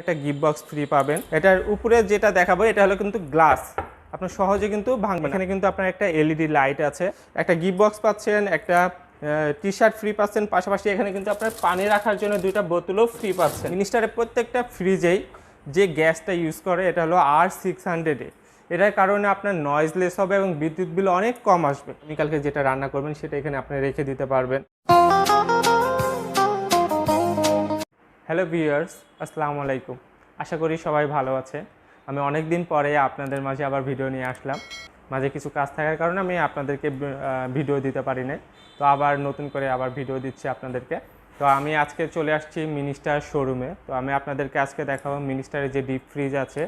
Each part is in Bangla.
একটা গিফট বক্স ফ্রি পাবেন। এটার উপরে যেটা দেখাবো, এটা হলো কিন্তু গ্লাস আপনার সহজে কিন্তু ভাঙবেন এখানে কিন্তু আপনার একটা এলইডি লাইট আছে। একটা গিফট বক্স পাচ্ছেন, একটা টি শার্ট ফ্রি পাচ্ছেন। পাশাপাশি এখানে কিন্তু আপনার পানি রাখার জন্য দুইটা বোতলও ফ্রি পাচ্ছেন। মিনিস্টারের প্রত্যেকটা ফ্রিজেই যে গ্যাসটা ইউজ করে, এটা হলো আর সিক্স হান্ড্রেডে এটার কারণে আপনার নয়েজলেস হবে এবং বিদ্যুৎ বিল অনেক কম আসবে। কালকে যেটা রান্না করবেন, সেটা এখানে আপনি রেখে দিতে পারবেন। হ্যালো ভিউয়ার্স, আসসালামু আলাইকুম। আশা করি সবাই ভালো আছে। আমি অনেক দিন পরে আপনাদের মাঝে আবার ভিডিও নিয়ে আসলাম। মাঝে কিছু কাজ থাকার কারণে আমি আপনাদেরকে ভিডিও দিতে পারি নাই। তো আবার নতুন করে আবার ভিডিও দিচ্ছি আপনাদেরকে। তো আমি আজকে চলে আসছি মিনিস্টার শোরুমে। তো আমি আপনাদেরকে আজকে দেখাবো মিনিস্টারের যে ডিপ ফ্রিজ আছে,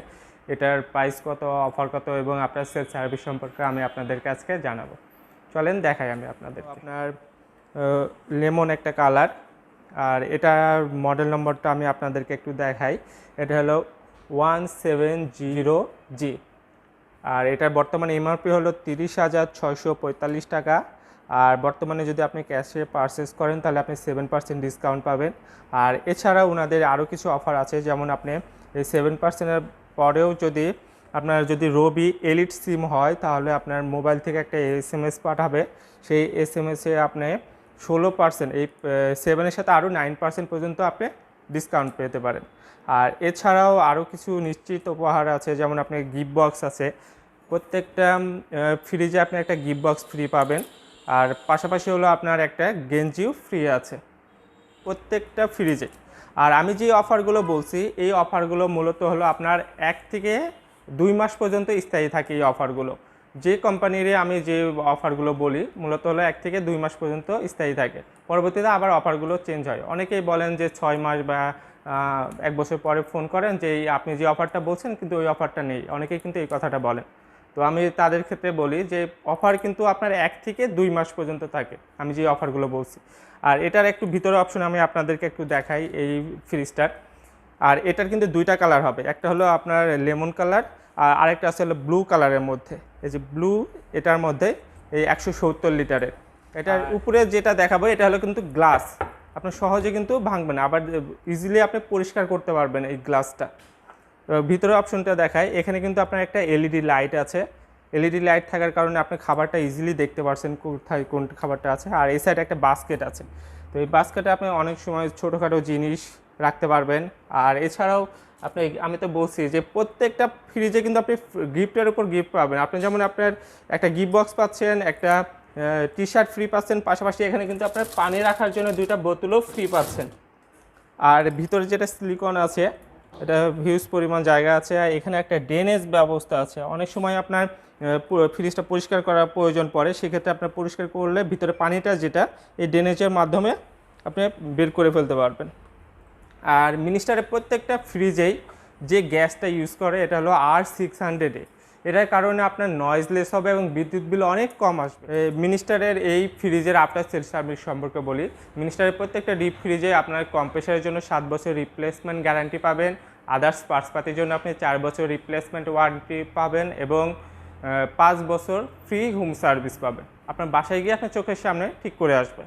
এটার প্রাইস কত অফার কত এবং আপনার সেল সার্ভিস সম্পর্কে আমি আপনাদেরকে আজকে জানাব। চলেন দেখাই আমি আপনাদের আপনার লেমন একটা কালার আর এটার মডেল নম্বরটা আমি আপনাদেরকে একটু দেখাই। এটা হলো ওয়ান সেভেন জিরো জি আর এটার বর্তমানে এমআরপি হলো তিরিশ হাজার ছয়শো পঁয়তাল্লিশ টাকা। আর বর্তমানে যদি আপনি ক্যাশে পারচেস করেন, তাহলে আপনি সেভেন পার্সেন্ট ডিসকাউন্ট পাবেন। আর এছাড়া ওনাদের আরও কিছু অফার আছে, যেমন আপনি এই সেভেন পার্সেন্টের পরেও যদি আপনার যদি রবি এলিট সিম হয়, তাহলে আপনার মোবাইল থেকে একটা এস পাঠাবে। সেই এস এম এসে আপনি ষোলো পার্সেন্ট এই সেভেনের সাথে আরও নাইন পার্সেন্ট পর্যন্ত আপনি ডিসকাউন্ট পেতে পারেন। আর এছাড়াও আরও কিছু নিশ্চিত উপহার আছে, যেমন আপনার গিফট বক্স আছে। প্রত্যেকটা ফ্রিজে আপনি একটা গিফট বক্স ফ্রি পাবেন। আর পাশাপাশি হলো আপনার একটা গেঞ্জিও ফ্রি আছে, প্রত্যেকটা ফ্রিজে আর আমি যে অফারগুলো বলছি, এই অফারগুলো মূলত হলো আপনার এক থেকে দুই মাস পর্যন্ত স্থায়ী থাকে এই অফারগুলো যে কোম্পানির আমি যে অফারগুলো বলি, মূলত হলো এক থেকে দুই মাস পর্যন্ত স্থায়ী থাকে। পরবর্তীতে আবার অফারগুলো চেঞ্জ হয়। অনেকেই বলেন যে ছয় মাস বা এক বছর পরে ফোন করেন যে আপনি যে অফারটা বলছেন, কিন্তু ওই অফারটা নেই। অনেকেই কিন্তু এই কথাটা বলেন। তো আমি তাদের ক্ষেত্রে বলি যে অফার কিন্তু আপনার এক থেকে দুই মাস পর্যন্ত থাকে, আমি যে অফারগুলো বলছি। আর এটার একটু ভিতরে অপশন আমি আপনাদেরকে একটু দেখাই এই ফ্রিজটার আর এটার কিন্তু দুইটা কালার হবে। একটা হলো আপনার লেমন কালার আর আরেকটা আছে হলো ব্লু কালারের মধ্যে। এই যে ব্লু এটার মধ্যে এই একশো সত্তর লিটারের। এটার উপরে যেটা দেখাবো এটা হলো কিন্তু গ্লাস আপনার সহজে কিন্তু ভাঙবে না আবার ইজিলি আপনি পরিষ্কার করতে পারবেন এই গ্লাসটা এবার ভিতরে অপশনটা দেখায় এখানে কিন্তু আপনার একটা এলইডি লাইট আছে। এলইডি লাইট থাকার কারণে আপনি খাবারটা ইজিলি দেখতে পারছেন কোথায় কোন খাবারটা আছে। আর এই সাইডে একটা বাস্কেট আছে। তো এই বাস্কেটে আপনি অনেক সময় ছোটোখাটো জিনিস রাখতে পারবেন। আর এছাড়াও আপনি, আমি তো বলছি যে প্রত্যেকটা ফ্রিজে কিন্তু আপনি গিফটের উপর গিফট পাবেন। আপনি যেমন আপনার একটা গিফট বক্স পাচ্ছেন, একটা টি শার্ট ফ্রি পাচ্ছেন, পাশাপাশি এখানে কিন্তু আপনার পানি রাখার জন্য দুইটা বোতলও ফ্রি পাচ্ছেন। আর ভিতরে যেটা সিলিকন আছে, এটা হিউজ পরিমাণ জায়গা আছে। আর এখানে একটা ড্রেনেজ ব্যবস্থা আছে। অনেক সময় আপনার ফ্রিজটা পরিষ্কার করার প্রয়োজন পড়ে, সেক্ষেত্রে আপনার পরিষ্কার করলে ভিতরে পানিটা যেটা, এই ড্রেনেজের মাধ্যমে আপনি বের করে ফেলতে পারবেন। আর মিনিস্টারের প্রত্যেকটা ফ্রিজেই যে গ্যাসটা ইউজ করে, এটা হলো আর সিক্স হান্ড্রেডে এটার কারণে আপনার নয়েজলেস হবে এবং বিদ্যুৎ বিল অনেক কম আসবে। মিনিস্টারের এই ফ্রিজের আফটার সেল সার্ভিস সম্পর্কে বলি। মিনিস্টারের প্রত্যেকটা ডিপ ফ্রিজে আপনার কম্প্রেসারের জন্য সাত বছর রিপ্লেসমেন্ট গ্যারান্টি পাবেন। আদার্স পার্টসপাতির জন্য আপনি চার বছর রিপ্লেসমেন্ট ওয়ারেন্টি পাবেন এবং পাঁচ বছর ফ্রি হোম সার্ভিস পাবেন। আপনার বাসায় গিয়ে আপনার চোখের সামনে ঠিক করে আসবে।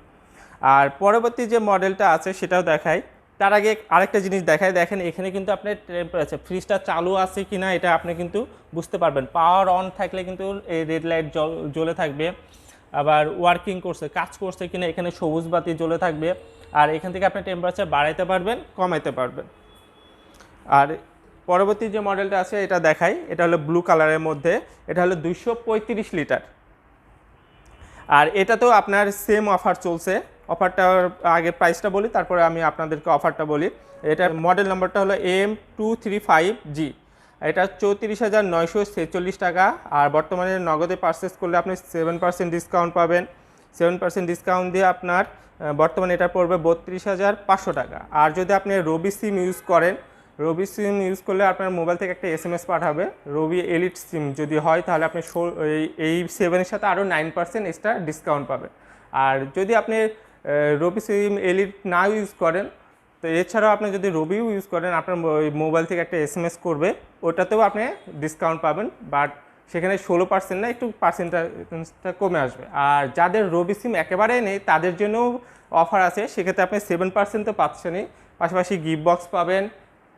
আর পরবর্তী যে মডেলটা আছে, সেটাও দেখাই। তার আগে আরেকটা জিনিস দেখায়, দেখেন এখানে কিন্তু আপনার টেম্পারেচার ফ্রিজটা চালু আছে কি না এটা আপনি কিন্তু বুঝতে পারবেন। পাওয়ার অন থাকলে কিন্তু এই রেড লাইট জ্বলে থাকবে। আবার ওয়ার্কিং করছে, কাজ করছে কিনা এখানে সবুজ বাতি জ্বলে থাকবে। আর এখান থেকে আপনি টেম্পারেচার বাড়াইতে পারবেন, কমাইতে পারবেন। আর পরবর্তী যে মডেলটা আছে, এটা দেখাই, এটা হলো ব্লু কালারের মধ্যে। এটা হলো পঁয়ত্রিশ লিটার। আর এটাতেও আপনার সেম অফার চলছে। অফারটার আগে প্রাইসটা বলি, তারপরে আমি আপনাদেরকে অফারটা বলি। এটা মডেল নাম্বারটা হলো M two three five G এটা চৌত্রিশ হাজার নয়শো ছেচল্লিশ টাকা, আর বর্তমানে নগদে পারচেস করলে আপনি সেভেন পার্সেন্ট ডিসকাউন্ট পাবেন। সেভেন পার্সেন্ট ডিসকাউন্ট দিয়ে আপনার বর্তমানে এটা পড়বে বত্রিশ হাজার পাঁচশো টাকা। আর যদি আপনি রবি সিম ইউজ করেন রবি সিম ইউজ করলে আপনার মোবাইল থেকে একটা এস এম এস পাঠাবে রবি এলিট সিম যদি হয়, তাহলে আপনি এই সেভেনের সাথে আরও নাইন পার্সেন্ট এক্সট্রা ডিসকাউন্ট পাবেন। আর যদি আপনি আহ, রবি সিম এলিট না ইউজ করেন। তো এছাড়াও আপনি যদি রবিও ইউজ করেন আপনার মোবাইল থেকে একটা এস এম এস করবে ওটাতেও আপনি ডিসকাউন্ট পাবেন বাট সেখানে ষোলো পার্সেন্ট না একটু পার্সেন্টটা কমে আসবে। আর যাদের রবি সিম একেবারেই নেই তাদের জন্য অফার আছে সেক্ষেত্রে আপনি সেভেন পার্সেন্ট তো পাচ্ছেনই। পাশাপাশি গিফট বক্স পাবেন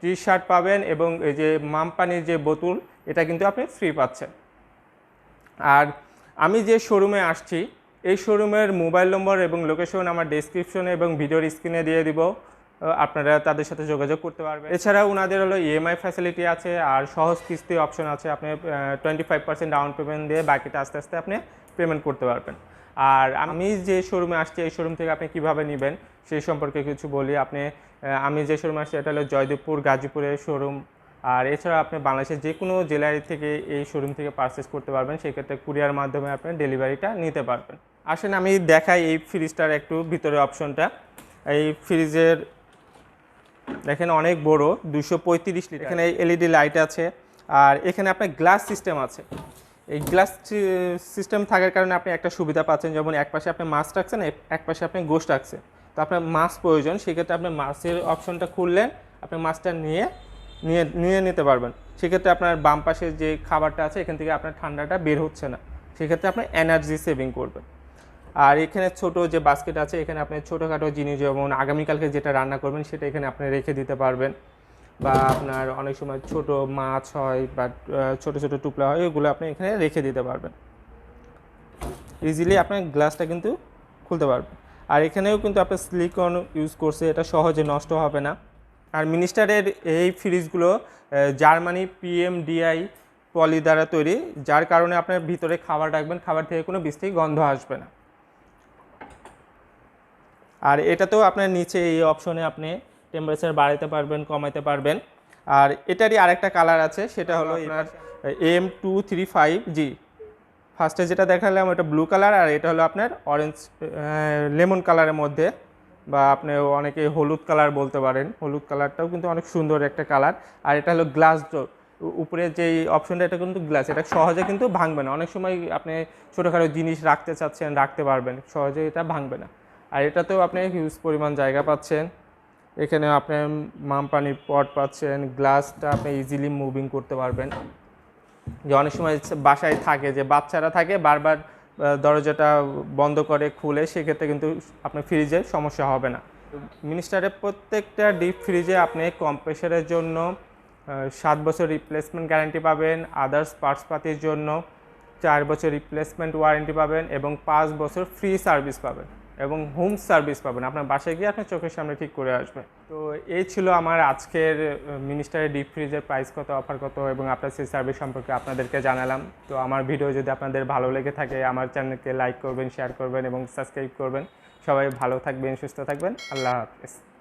টি শার্ট পাবেন এবং এই যে মামপানির যে বোতল এটা কিন্তু আপনি ফ্রি পাচ্ছেন। আর আমি যে শোরুমে আসছি এই শোরুমের মোবাইল নম্বর এবং লোকেশন আমার ডেসক্রিপশনে এবং ভিডিওর স্ক্রিনে দিয়ে দিব। আপনারা তাদের সাথে যোগাযোগ করতে পারবেন। এছাড়াও ওনাদের হলো ইএমআই ফ্যাসিলিটি আছে, আর সহজ কিস্তি অপশন আছে। আপনি twenty five percent down payment দিয়ে বাকিটা আস্তে আস্তে আপনি পেমেন্ট করতে পারবেন। আর আমি যে শোরুমে আসছি, এই শোরুম থেকে আপনি কীভাবে নেবেন সেই সম্পর্কে কিছু বলি। আপনি আমি যে শোরুমে আসছি, এটা হলো জয়দেবপুর গাজীপুরের শোরুম আর এছাড়া আপনি বাংলাদেশের যে কোনো জেলায় থেকে এই শোরুম থেকে পারচেস করতে পারবেন। সেক্ষেত্রে কুরিয়ার মাধ্যমে আপনি ডেলিভারিটা নিতে পারবেন। আসেন, আমি দেখাই এই ফ্রিজটার একটু ভিতরে অপশনটা। এই ফ্রিজের, দেখেন অনেক বড় দুশো পঁয়ত্রিশ লিটার। এখানে এলইডি লাইট আছে, আর এখানে আপনার গ্লাস সিস্টেম আছে। এই গ্লাস সিস্টেম থাকার কারণে আপনি একটা সুবিধা পাচ্ছেন, যেমন এক পাশে আপনি মাছ রাখছেন, এক- পাশে আপনি গোস্ট রাখছেন। তো আপনার মাছ প্রয়োজন, সেক্ষেত্রে আপনি মাছের অপশনটা খুললেন, আপনি মাছটা নিয়ে নিয়ে নিয়ে নিতে পারবেন। সেক্ষেত্রে আপনার বাম পাশে যে খাবারটা আছে, এখান থেকে আপনার ঠান্ডাটা বের হচ্ছে না। সেক্ষেত্রে আপনি এনার্জি সেভিং করবেন। আর এখানে ছোট যে বাস্কেট আছে, এখানে আপনি ছোটোখাটো জিনিস যেমন আগামীকালকে যেটা রান্না করবেন, সেটা এখানে আপনি রেখে দিতে পারবেন। বা আপনার অনেক সময় ছোট মাছ হয় বা ছোট ছোট টুকরা হয় ওগুলো আপনি এখানে রেখে দিতে পারবেন। ইজিলি আপনার গ্লাসটা কিন্তু খুলতে পারবেন। আর এখানেও কিন্তু আপনার সিলিকন ইউজ করছে, এটা সহজে নষ্ট হবে না। আর মিনিস্টারের এই ফ্রিজগুলো জার্মানি পিএমডিআই পলি দ্বারা তৈরি, যার কারণে আপনার ভিতরে খাবার রাখবেন, খাবার থেকে কোনো বৃষ্টি গন্ধ আসবে না। আর এটাতেও আপনার নিচে এই অপশনে আপনি টেম্পারেচার বাড়াতে পারবেন কমাতে পারবেন। আর এটারই আরেকটা কালার আছে সেটা হলো আপনার M two three five G ফার্স্টে যেটা দেখালাম ওটা ব্লু কালার আর এটা হলো আপনার অরেঞ্জ লেমন কালারের মধ্যে। বা আপনি অনেকে হলুদ কালার বলতে পারেন। হলুদ কালারটাও কিন্তু অনেক সুন্দর একটা কালার আর এটা হলো গ্লাস ডোর উপরে যে অপশনটা এটা কিন্তু গ্লাস এটা সহজে কিন্তু ভাঙবে না। অনেক সময় আপনি ছোটোখাটো জিনিস রাখতে চাচ্ছেন রাখতে পারবেন। সহজে এটা ভাঙবে না। আর এটাতেও আপনি হিউজ পরিমাণ জায়গা পাচ্ছেন। এখানে আপনি মাম পানির পট পাচ্ছেন গ্লাসটা আপনি ইজিলি মুভিং করতে পারবেন। যে অনেক সময় বাসায় থাকে, যে বাচ্চারা থাকে, বারবার দরজাটা বন্ধ করে, খুলে, সেক্ষেত্রে কিন্তু আপনার ফ্রিজে সমস্যা হবে না। মিনিস্টারের প্রত্যেকটা ডিপ ফ্রিজে আপনি কম্প্রেসারের জন্য সাত বছর রিপ্লেসমেন্ট গ্যারান্টি পাবেন আদার্স পার্টসপাতির জন্য, চার বছর রিপ্লেসমেন্ট ওয়ারেন্টি পাবেন এবং পাঁচ বছর ফ্রি সার্ভিস পাবেন। এবং হোম সার্ভিস পাবেন। আপনার বাসায় গিয়ে আপনার চোখের সামনে ঠিক করে আসবে তো এই ছিল আমার আজকের মিনিস্টারের ডিপ ফ্রিজের প্রাইস কত অফার কত এবং আপনার সেই সার্ভিস সম্পর্কে আপনাদেরকে জানালাম। তো আমার ভিডিও যদি আপনাদের ভালো লেগে থাকে, আমার চ্যানেলকে লাইক করবেন শেয়ার করবেন এবং সাবস্ক্রাইব করবেন। সবাই ভালো থাকবেন, সুস্থ থাকবেন। আল্লাহ হাফেজ।